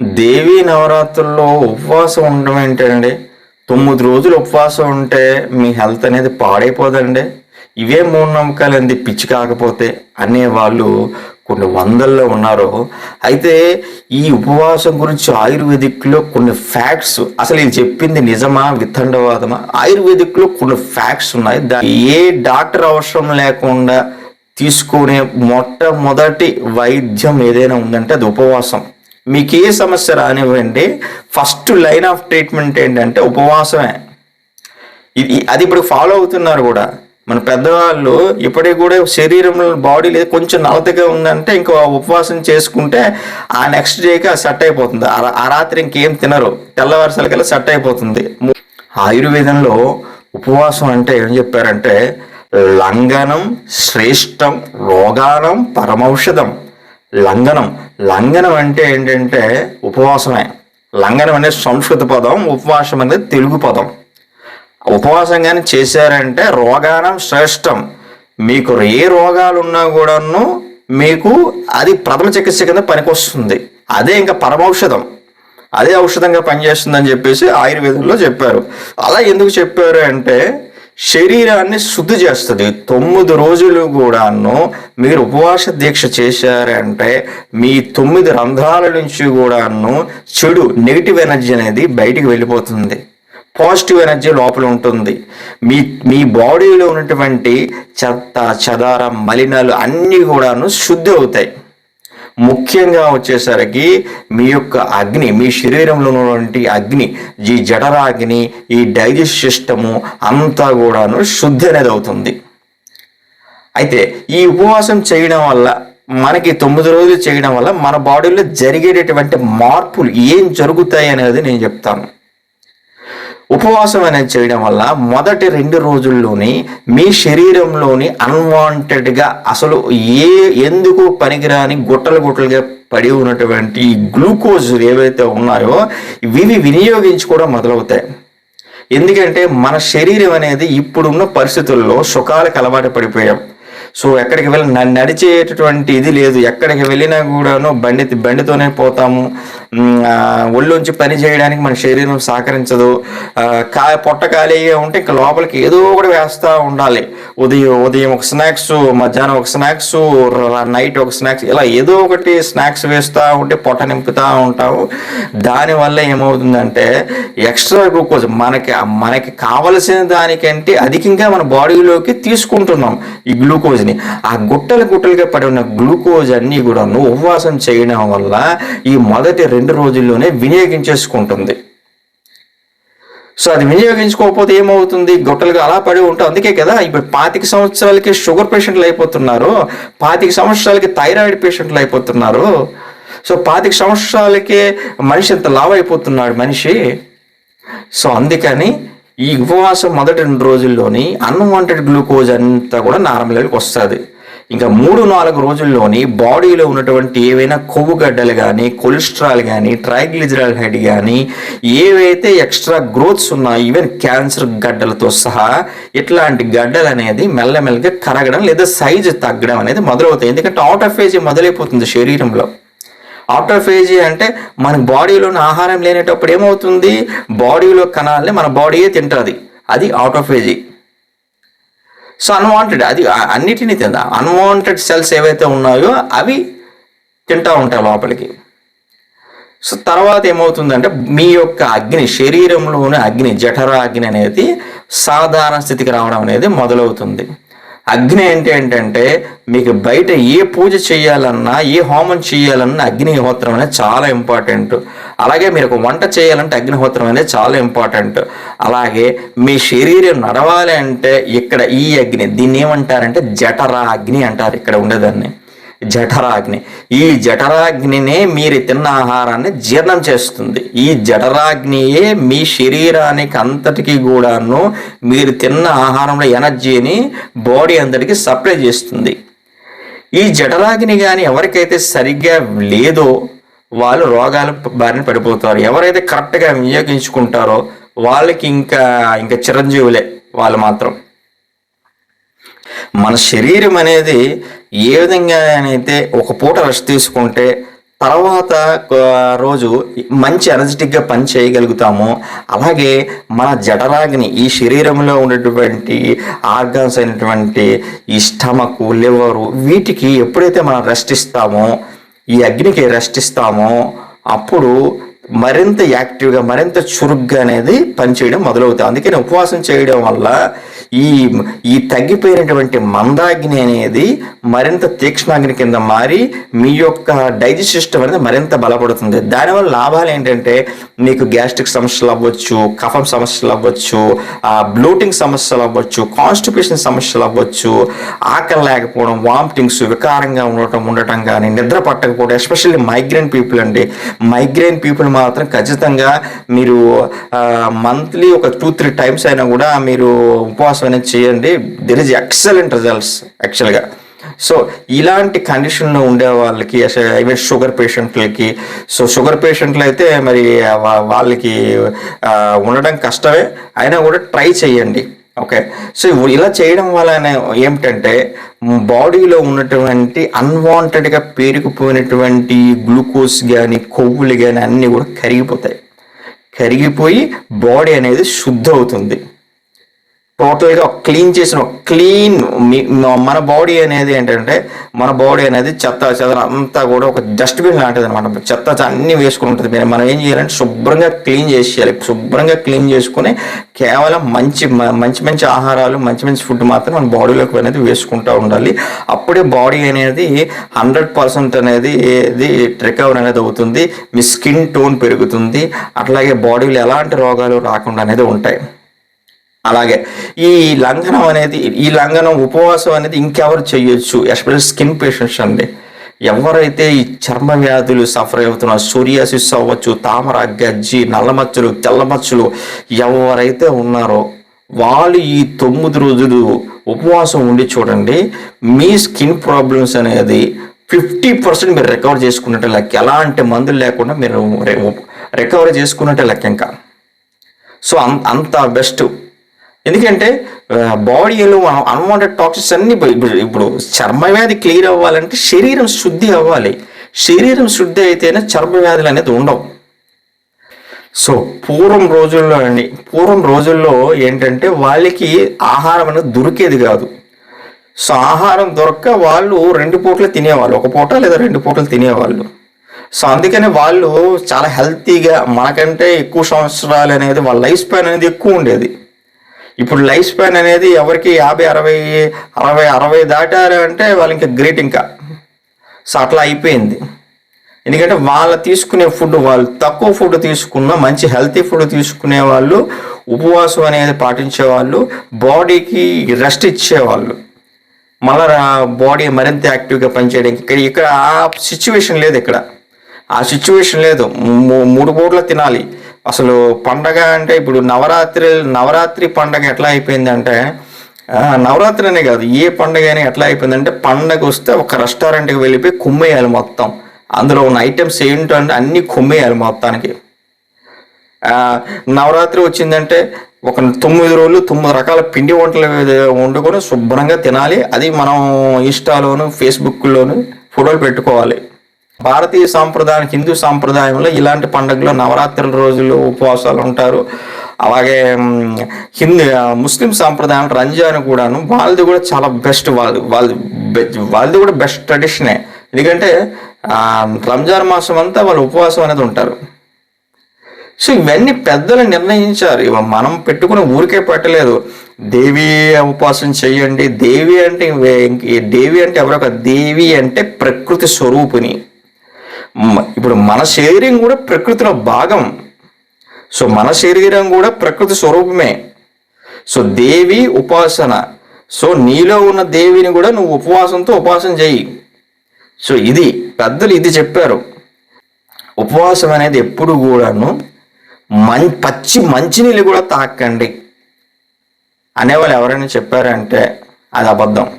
దేవీ నవరాత్రుల్లో ఉపవాసం ఉండడం ఏంటండి? తొమ్మిది రోజులు ఉపవాసం ఉంటే మీ హెల్త్ అనేది పాడైపోదండి. ఇవే మూఢనమ్మకాలు అంది పిచ్చి కాకపోతే అనే వాళ్ళు కొన్ని వందల్లో ఉన్నారు. అయితే ఈ ఉపవాసం గురించి ఆయుర్వేదిక్లో కొన్ని ఫ్యాక్ట్స్ అసలు ఇది చెప్పింది నిజమా వితండవాదమా? ఆయుర్వేదిక్లో కొన్ని ఫ్యాక్ట్స్ ఉన్నాయి. ఏ డాక్టర్ అవసరం లేకుండా తీసుకునే మొట్టమొదటి వైద్యం ఏదైనా ఉందంటే అది ఉపవాసం. మీకు ఏ సమస్య రానివ్వండి. ఫస్ట్ లైన్ ఆఫ్ ట్రీట్మెంట్ ఏంటంటే ఉపవాసమే. ఇది అది ఇప్పుడు ఫాలో అవుతున్నారు కూడా. మన పెద్దవాళ్ళు ఇప్పటికి కూడా శరీరంలో బాడీ లేదు కొంచెం నలతగా ఉందంటే ఇంకో ఉపవాసం చేసుకుంటే ఆ నెక్స్ట్ డేకి అది సెట్ అయిపోతుంది. ఆ ఆ రాత్రి ఇంకేం తినరు. తెల్లవారుసలకల్లా సెట్ అయిపోతుంది. ఆయుర్వేదంలో ఉపవాసం అంటే ఏం చెప్పారంటే లంఘనం శ్రేష్టం రోగానం పరమౌషధం. లంఘనం. లంఘనం అంటే ఏంటంటే ఉపవాసమే. లంఘనం అనేది సంస్కృత పదం ఉపవాసం అనేది తెలుగు పదం. ఉపవాసం కానీ చేశారంటే రోగానం శ్రేష్టం. మీకు ఏ రోగాలు ఉన్నా కూడాను మీకు అది ప్రథమ చికిత్స కింద పనికొస్తుంది. అదే ఇంకా పరమౌషధం. అదే ఔషధంగా పనిచేస్తుందని చెప్పేసి ఆయుర్వేదంలో చెప్పారు. అలా ఎందుకు చెప్పారు అంటే శరీరాన్ని శుద్ధి చేస్తుంది. తొమ్మిది రోజులు కూడాను మీరు ఉపవాస దీక్ష చేశారంటే మీ తొమ్మిది రంధ్రాల నుంచి కూడాను చెడు నెగిటివ్ ఎనర్జీ అనేది బయటికి వెళ్ళిపోతుంది. పాజిటివ్ ఎనర్జీ లోపల ఉంటుంది. మీ మీ బాడీలో ఉన్నటువంటి చెత్త చెదారం మలినాలు అన్నీ కూడాను శుద్ధి అవుతాయి. ముఖ్యంగా వచ్చేసరికి మీ యొక్క అగ్ని మీ శరీరంలో ఉన్నటువంటి అగ్ని ఈ జఠరాగ్ని ఈ డైజెస్ట్ సిస్టము అంతా కూడాను శుద్ధి అనేది అవుతుంది. అయితే ఈ ఉపవాసం చేయడం వల్ల మనకి తొమ్మిది రోజులు చేయడం వల్ల మన బాడీలో జరిగేటటువంటి మార్పులు ఏం జరుగుతాయి అనేది నేను చెప్తాను. ఉపవాసం అనేది చేయడం వల్ల మొదటి రెండు రోజుల్లోని మీ శరీరంలోని అన్వాంటెడ్గా అసలు ఏ ఎందుకు పనికిరాని గుట్టలు గుట్టలుగా పడి ఉన్నటువంటి గ్లూకోజ్ ఏవైతే ఉన్నాయో ఇవి వినియోగించుకోవడం మొదలవుతాయి. ఎందుకంటే మన శరీరం అనేది ఇప్పుడున్న పరిస్థితుల్లో సుఖాలకు అలవాటు పడిపోయాం. సో ఎక్కడికి వెళ్ళి నడిచేటటువంటి ఇది లేదు. ఎక్కడికి వెళ్ళినా కూడాను బండి బండితోనే పోతాము. ఒళ్ళుంచి పని చేయడానికి మన శరీరం సహకరించదు. కా పొట్ట ఖాళీగా ఉంటే ఇంకా లోపలికి ఏదో ఒకటి వేస్తూ ఉండాలి. ఉదయం ఉదయం ఒక స్నాక్స్ మధ్యాహ్నం ఒక స్నాక్స్ నైట్ ఒక స్నాక్స్ ఇలా ఏదో ఒకటి స్నాక్స్ వేస్తూ ఉంటే పొట్ట నింపుతూ ఉంటాము దానివల్ల ఏమవుతుందంటే ఎక్స్ట్రా గ్లూకోజ్ మనకి మనకి కావలసిన దానికంటే అధికంగా మన బాడీలోకి తీసుకుంటున్నాం ఈ గ్లూకోజ్ ఉంటుంది ఆ గుట్టలు గుట్టలుగా పడి ఉన్న గ్లూకోజ్ అన్నీ కూడా ఉపవాసం చేయడం వల్ల ఈ మొదటి రెండు రోజుల్లోనే వినియోగించేసుకుంటుంది సో అది వినియోగించుకోకపోతే ఏమవుతుంది? గుట్టలుగా అలా పడి ఉంటాం అందుకే కదా ఇప్పుడు పాతిక సంవత్సరాలకి షుగర్ పేషెంట్లు అయిపోతున్నారు. పాతిక సంవత్సరాలకి థైరాయిడ్ పేషెంట్లు అయిపోతున్నారు. సో పాతిక సంవత్సరాలకే మనిషి ఎంత లావ్ అయిపోతున్నాడు మనిషి? సో అందుకని ఈ ఉపవాసం మొదటి రెండు రోజుల్లోని అన్వాంటెడ్ గ్లూకోజ్ అంతా కూడా నార్మల్ లెవెల్కి వస్తుంది. ఇంకా మూడు నాలుగు రోజుల్లోని బాడీలో ఉన్నటువంటి ఏవైనా కొవ్వు గడ్డలు కానీ కొలెస్ట్రాల్ కానీ ట్రైగ్లిజరాల్ హెడ్ కానీ ఏవైతే ఎక్స్ట్రా గ్రోత్స్ ఉన్నాయో ఈవెన్ క్యాన్సర్ గడ్డలతో సహా ఇట్లాంటి గడ్డలు అనేది మెల్లమెల్లగా కరగడం లేదా సైజు తగ్గడం అనేది మొదలవుతాయి. ఎందుకంటే అవుట్ ఆఫ్ ఏజ్ మొదలైపోతుంది శరీరంలో. ఆటోఫేజీ అంటే మన బాడీలోని ఆహారం లేనేటప్పుడు ఏమవుతుంది? బాడీలో కణాలని మన బాడీయే తింటుంది. అది ఆటోఫేజీ. సో అన్వాంటెడ్ అది అన్నిటినీ తిందా? అన్వాంటెడ్ సెల్స్ ఏవైతే ఉన్నాయో అవి తింటూ ఉంటాయి లోపలికి. సో తర్వాత ఏమవుతుందంటే మీ యొక్క అగ్ని శరీరంలోని అగ్ని జఠర అగ్ని అనేది సాధారణ స్థితికి రావడం అనేది మొదలవుతుంది. అగ్ని ఏంటి ఏంటంటే మీకు బయట ఏ పూజ చేయాలన్నా ఏ హోమం చేయాలన్నా అగ్నిహోత్రం అనేది చాలా ఇంపార్టెంట్ అలాగే మీరు ఒక వంట చేయాలంటే అగ్నిహోత్రం అనేది చాలా ఇంపార్టెంట్ అలాగే మీ శరీరం నడవాలి అంటే ఇక్కడ ఈ అగ్ని దీన్ని ఏమంటారంటే జఠరా అగ్ని అంటారు ఇక్కడ ఉండేదాన్ని. జఠరాగ్ని. ఈ జఠరాగ్నినే మీరు తిన్న ఆహారాన్ని జీర్ణం చేస్తుంది. ఈ జఠరాగ్నియే మీ శరీరానికి అంతటికి కూడాను మీరు తిన్న ఆహారంలో ఎనర్జీని బాడీ అందరికీ సప్లై చేస్తుంది. ఈ జఠరాగ్ని కానీ ఎవరికైతే సరిగ్గా లేదో వాళ్ళు రోగాల బారిన పడిపోతారు. ఎవరైతే కరెక్ట్గా వినియోగించుకుంటారో వాళ్ళకి ఇంకా ఇంకా చిరంజీవులే వాళ్ళు మాత్రం. మన శరీరం అనేది ఏ విధంగా అయితే ఒక పూట రెస్ట్ తీసుకుంటే తర్వాత రోజు మంచి ఎనర్జెటిక్గా పని చేయగలుగుతాము అలాగే మన జఠరాగ్ని ఈ శరీరంలో ఉన్నటువంటి ఆర్గాన్స్ అయినటువంటి ఈ స్టమక్ లివరు వీటికి ఎప్పుడైతే మనం రెస్ట్ ఇస్తామో ఈ అగ్నికి రెస్ట్ ఇస్తామో అప్పుడు మరింత యాక్టివ్గా మరింత చురుగ్గా అనేది పనిచేయడం మొదలవుతుంది. అందుకని ఉపవాసం చేయడం వల్ల ఈ ఈ తగ్గిపోయినటువంటి మందాగ్ని అనేది మరింత తీక్ష్ణాగ్ని కింద మారి మీ యొక్క డైజెస్ట్ సిస్టమ్ అనేది మరింత బలపడుతుంది. దానివల్ల లాభాలు ఏంటంటే మీకు గ్యాస్ట్రిక్ సమస్యలు అవ్వచ్చు కఫం సమస్యలు అవ్వచ్చు బ్లూటింగ్ సమస్యలు అవ్వచ్చు కాన్స్టిపేషన్ సమస్యలు అవ్వచ్చు ఆకలి లేకపోవడం వామిటింగ్స్ వికారంగా ఉండటం ఉండటం కానీ నిద్ర పట్టకపోవడం ఎస్పెషల్లీ మైగ్రేన్ పీపుల్ అండి. మైగ్రేన్ పీపుల్ మాత్రం ఖచ్చితంగా మీరు మంత్లీ ఒక టూ త్రీ టైమ్స్ అయినా కూడా మీరు ఉపవాసం అనేది చేయండి. There is excellent results actually so ఇలాంటి కండిషన్లో ఉండే వాళ్ళకి ఈవెన్ షుగర్ పేషెంట్లకి సో షుగర్ పేషెంట్లు అయితే మరి వాళ్ళకి ఉండడం కష్టమే. అయినా కూడా ట్రై చేయండి. ఓకే సో ఇలా చేయడం వలన ఏమిటంటే బాడీలో ఉన్నటువంటి అన్వాంటెడ్గా పేరుకుపోయినటువంటి గ్లూకోజ్ కానీ కొవ్వులు కానీ అన్నీ కూడా కరిగిపోతాయి. కరిగిపోయి బాడీ అనేది శుద్ధ అవుతుంది టోటల్గా క్లీన్ చేసిన క్లీన్ మన బాడీ అనేది ఏంటంటే మన బాడీ అనేది చెత్త చెదర అంతా కూడా ఒక డస్ట్బిన్ లాంటిది అనమాట చెత్త అన్ని వేసుకుని ఉంటుంది. మనం ఏం చేయాలంటే శుభ్రంగా క్లీన్ చేసేయాలి. శుభ్రంగా క్లీన్ చేసుకుని కేవలం మంచి మంచి మంచి ఆహారాలు మంచి మంచి ఫుడ్ మాత్రం మన బాడీలోకి అనేది వేసుకుంటూ ఉండాలి. అప్పుడే బాడీ అనేది హండ్రెడ్ పర్సెంట్ అనేది ఇది రికవర్ అనేది అవుతుంది. మీ స్కిన్ టోన్ పెరుగుతుంది. అట్లాగే బాడీలో ఎలాంటి రోగాలు రాకుండా అనేది ఉంటాయి. అలాగే ఈ లంఘనం అనేది ఈ లంఘనం ఉపవాసం అనేది ఇంకెవరు చేయొచ్చు ఎస్పెషల్ స్కిన్ పేషెంట్స్ అండి. ఎవరైతే ఈ చర్మ వ్యాధులు సఫర్ అవుతున్న సూరియాసిస్ అవ్వచ్చు తామర గజ్జి నల్లమచ్చలు తెల్లమచ్చలు ఎవరైతే ఉన్నారో వాళ్ళు ఈ తొమ్మిది రోజులు ఉపవాసం ఉండి చూడండి మీ స్కిన్ ప్రాబ్లమ్స్ అనేది ఫిఫ్టీ పర్సెంట్ మీరు రికవర్ చేసుకున్నట్టే లెక్క. ఎలాంటి మందులు లేకుండా మీరు రికవర్ చేసుకున్నట్టే లెక్క ఇంకా. సో అం- అంత బెస్ట్ ఎందుకంటే బాడీలో మనం అన్వాంటెడ్ టాక్సిన్స్ అన్ని ఇప్పుడు- చర్మవ్యాధి చర్మ వ్యాధి క్లియర్ అవ్వాలంటే శరీరం శుద్ధి అవ్వాలి. శరీరం శుద్ధి అయితేనే చర్మ వ్యాధులు అనేది ఉండవు. సో పూర్వం రోజుల్లో అండి పూర్వం రోజుల్లో ఏంటంటే వాళ్ళకి ఆహారం అనేది దొరికేది కాదు. సో ఆహారం దొరక్క వాళ్ళు రెండు పూటలు తినేవాళ్ళు ఒక పూట లేదా రెండు పూటలు తినేవాళ్ళు. సో అందుకని వాళ్ళు చాలా హెల్తీగా మనకంటే ఎక్కువ సంవత్సరాలు అనేది వాళ్ళ లైఫ్ స్పాన్ అనేది ఎక్కువ ఉండేది. ఇప్పుడు లైఫ్ స్పాన్ అనేది ఎవరికి యాభై అరవై అరవై అరవై దాటారు అంటే వాళ్ళు ఇంకా గ్రేట్ ఇంకా. సో అట్లా అయిపోయింది. ఎందుకంటే వాళ్ళు తీసుకునే ఫుడ్ వాళ్ళు తక్కువ ఫుడ్ తీసుకున్న మంచి హెల్తీ ఫుడ్ తీసుకునే వాళ్ళు ఉపవాసం అనేది పాటించే వాళ్ళు బాడీకి రెస్ట్ ఇచ్చేవాళ్ళు మళ్ళా బాడీ మరింత యాక్టివ్గా పనిచేయడానికి ఇక్కడ ఇక్కడ ఆ సిచ్యువేషన్ లేదు ఇక్కడ. ఆ సిచ్యువేషన్ లేదు. మూ- మూడు పూట్ల తినాలి. అసలు పండగ అంటే ఇప్పుడు నవరాత్రి నవరాత్రి పండగ ఎట్లా అయిపోయిందంటే నవరాత్రి అనే కాదు ఏ పండగ అయినా ఎట్లా అయిపోయిందంటే పండగ వస్తే ఒక రెస్టారెంట్కి వెళ్ళిపోయి కుమ్మేయాలి మొత్తం. అందులో ఉన్న ఐటమ్స్ ఏంటంటే అన్నీ కుమ్మేయాలి మొత్తానికి. నవరాత్రి వచ్చిందంటే ఒక తొమ్మిది రోజులు తొమ్మిది రకాల పిండి వంటలు వండుకొని శుభ్రంగా తినాలి. అది మనం ఇన్స్టాలోను ఫేస్బుక్లోను ఫోటోలు పెట్టుకోవాలి. భారతీయ సాంప్రదాయం హిందూ సాంప్రదాయంలో ఇలాంటి పండుగలు నవరాత్రుల రోజులు ఉపవాసాలు ఉంటారు. అలాగే హిందూ ముస్లిం సాంప్రదాయం రంజాన్ కూడాను వాళ్ళది కూడా చాలా బెస్ట్ వాళ్ళు వాళ్ళది వాళ్ళది కూడా బెస్ట్ ట్రెడిషనే. ఎందుకంటే రంజాన్ మాసం అంతా వాళ్ళు ఉపవాసం అనేది ఉంటారు. సో ఇవన్నీ పెద్దలు నిర్ణయించారు. ఇవ మనం పెట్టుకుని ఊరికే పెట్టలేదు. దేవి ఉపవాసం చేయండి. దేవి అంటే దేవి అంటే ఎవరో ఒక దేవి అంటే ప్రకృతి స్వరూపిణి. ఇప్పుడు మన శరీరం కూడా ప్రకృతిలో భాగం. సో మన శరీరం కూడా ప్రకృతి స్వరూపమే. సో దేవి ఉపాసన. సో నీలో ఉన్న దేవిని కూడా నువ్వు ఉపవాసంతో ఉపవాసం చేయి. సో ఇది పెద్దలు ఇది చెప్పారు. ఉపవాసం అనేది ఎప్పుడు కూడాను మం పచ్చి మంచినీళ్ళు కూడా తాకండి. అనేవాళ్ళు ఎవరైనా చెప్పారంటే అది అబద్ధం.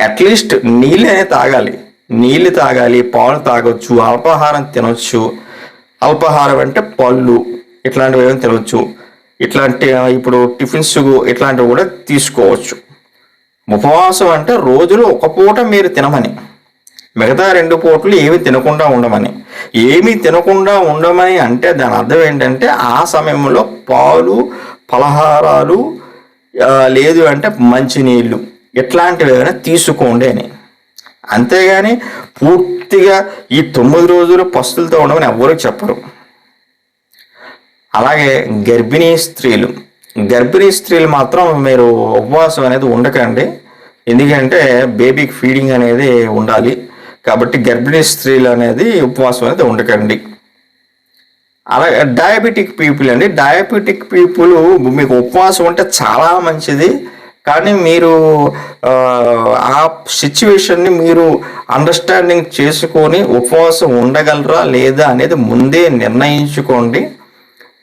అట్లీస్ట్ నీళ్ళనే తాగాలి. నీళ్ళు తాగాలి పాలు తాగొచ్చు అల్పాహారం తినొచ్చు. అల్పాహారం అంటే పళ్ళు ఇట్లాంటివి ఏమైనా తినవచ్చు ఇట్లాంటి ఇప్పుడు టిఫిన్స్ ఇట్లాంటివి కూడా తీసుకోవచ్చు. ఉపవాసం అంటే రోజులో ఒక పూట మీరు తినమని. మిగతా రెండు పూటలు ఏమి తినకుండా ఉండమని. ఏమి తినకుండా ఉండమని అంటే దాని అర్థం ఏంటంటే ఆ సమయంలో పాలు పలహారాలు లేదు అంటే మంచినీళ్ళు ఇట్లాంటివి ఏమైనా తీసుకోండి అని. అంతేగాని పూర్తిగా ఈ తొమ్మిది రోజులు పస్తులతో ఉండమని ఎవ్వరూ చెప్పరు. అలాగే గర్భిణీ స్త్రీలు గర్భిణీ స్త్రీలు మాత్రం మీరు ఉపవాసం అనేది ఉండకండి. ఎందుకంటే బేబీకి ఫీడింగ్ అనేది ఉండాలి. కాబట్టి గర్భిణీ స్త్రీలు అనేది ఉపవాసం అనేది ఉండకండి. అలాగే డయాబెటిక్ పీపుల్ అండి. డయాబెటిక్ పీపుల్ మీకు ఉపవాసం ఉంటే చాలా మంచిది. కానీ మీరు ఆ, సిచ్యువేషన్ని మీరు అండర్స్టాండింగ్ చేసుకొని ఉపవాసం ఉండగలరా లేదా అనేది ముందే నిర్ణయించుకోండి.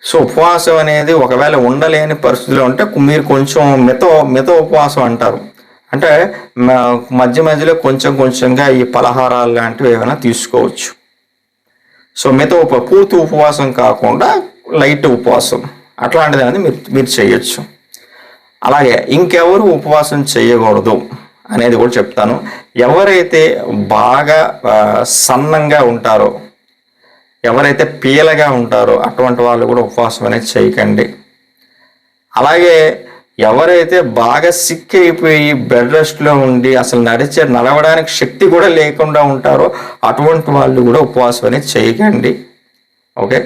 సో ఉపవాసం అనేది ఒకవేళ ఉండలేని పరిస్థితిలో ఉంటే మీరు కొంచెం మిత మిత ఉపవాసం అంటారు. అంటే మ- మధ్య మధ్యలో కొంచెం కొంచెంగా ఈ పలహారాలు లాంటివి ఏమైనా తీసుకోవచ్చు. సో మిత ఉప పూర్తి ఉపవాసం కాకుండా లైట్ ఉపవాసం. అట్లాంటిది అనేది మీరు మీరు చేయొచ్చు. అలాగే ఇంకెవరు ఉపవాసం చేయకూడదు అనేది కూడా చెప్తాను. ఎవరైతే బాగా సన్నంగా ఉంటారో ఎవరైతే పీలగా ఉంటారో అటువంటి వాళ్ళు కూడా ఉపవాసం అనేది చేయకండి. అలాగే ఎవరైతే బాగా సిక్ అయిపోయి బెడ్ రెస్ట్లో ఉండి అసలు నడిచే నడవడానికి శక్తి కూడా లేకుండా ఉంటారో అటువంటి వాళ్ళు కూడా ఉపవాసం అనేది చేయకండి. ఓకే?